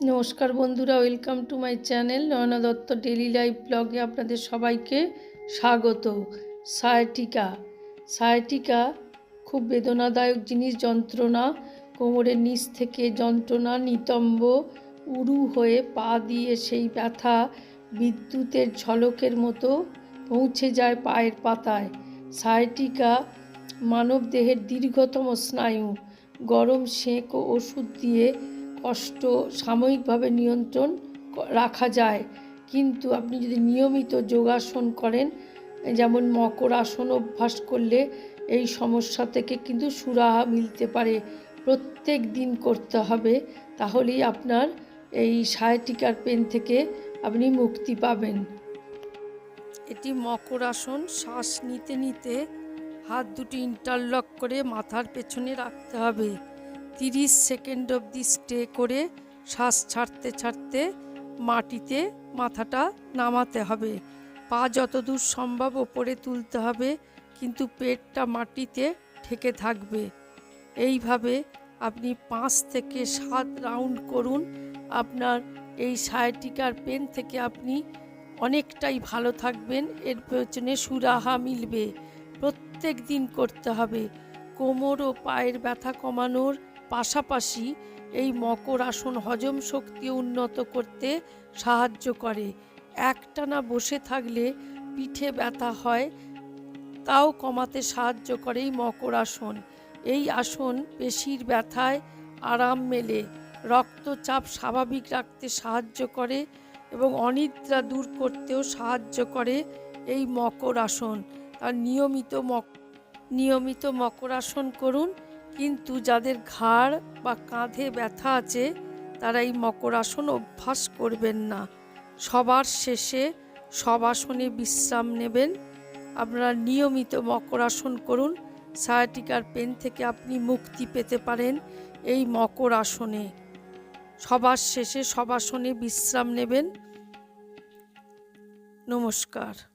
নমস্কার বন্ধুরা, welcome to my channel Nayana Dutta daily life ব্লগে আপনাদের সবাইকে স্বাগত। সায়াটিকা। সায়াটিকা খুব বেদনাদায়ক জিনিস, যন্ত্রণা। কোমরের নিচ থেকে যন্ত্রণা, নিতম্ব উড়ু হয়ে পা দিয়ে সেই ব্যথা বিদ্যুতের ঝলকের মতো পৌঁছে যায় পায়ের পাতায়। সায়াটিকা মানব দেহের দীর্ঘতম স্নায়ু। গরম সেঁক ও ওষুধ দিয়ে কষ্ট সাময়িকভাবে নিয়ন্ত্রণ রাখা যায়। কিন্তু আপনি যদি নিয়মিত যোগাসন করেন, যেমন মকর আসন অভ্যাস করলে এই সমস্যা থেকে কিন্তু সুরাহা মিলতে পারে। প্রত্যেক দিন করতে হবে, তাহলেই আপনার এই সায়াটিকার পেন থেকে আপনি মুক্তি পাবেন। এটি মকর আসন, শ্বাস নিতে নিতে হাত দুটি ইন্টারলক করে মাথার পেছনে রাখতে হবে। তিরিশ সেকেন্ড অবধি স্টে করে শ্বাস ছাড়তে ছাড়তে মাটিতে মাথাটা নামাতে হবে। পা যতদূর সম্ভব ওপরে তুলতে হবে, কিন্তু পেটটা মাটিতে ঠেকে থাকবে। এইভাবে আপনি পাঁচ থেকে সাত রাউন্ড করুন। আপনার এই সায়াটিকার পেন থেকে আপনি অনেকটাই ভালো থাকবেন। এর পেছনে সুরাহা মিলবে। প্রত্যেক দিন করতে হবে। কোমর ও পায়ের ব্যথা কমানোর পাশাপাশি এই মকর আসন হজম শক্তি উন্নত করতে সাহায্য করে। একটানা বসে থাকলে পিঠে ব্যথা হয়, তাও কমাতে সাহায্য করে এই মকর আসন। এই আসন পেশির ব্যথায় আরাম মেলে, রক্তচাপ স্বাভাবিক রাখতে সাহায্য করে এবং অনিদ্রা দূর করতেও সাহায্য করে এই মকর আসন। আর নিয়মিত মক নিয়মিত মকর আসন করুন। কিন্তু যাদের ঘাড় বা কাঁধে ব্যথা আছে, তারা এই মকর আসন অভ্যাস করবেন না। সবার শেষে সব আসনে বিশ্রাম নেবেন। আপনারা নিয়মিত মকর আসন করুন। সায়াটিকার পেন থেকে আপনি মুক্তি পেতে পারেন এই মকর আসনে। সবার শেষে সব আসনে বিশ্রাম নেবেন। নমস্কার।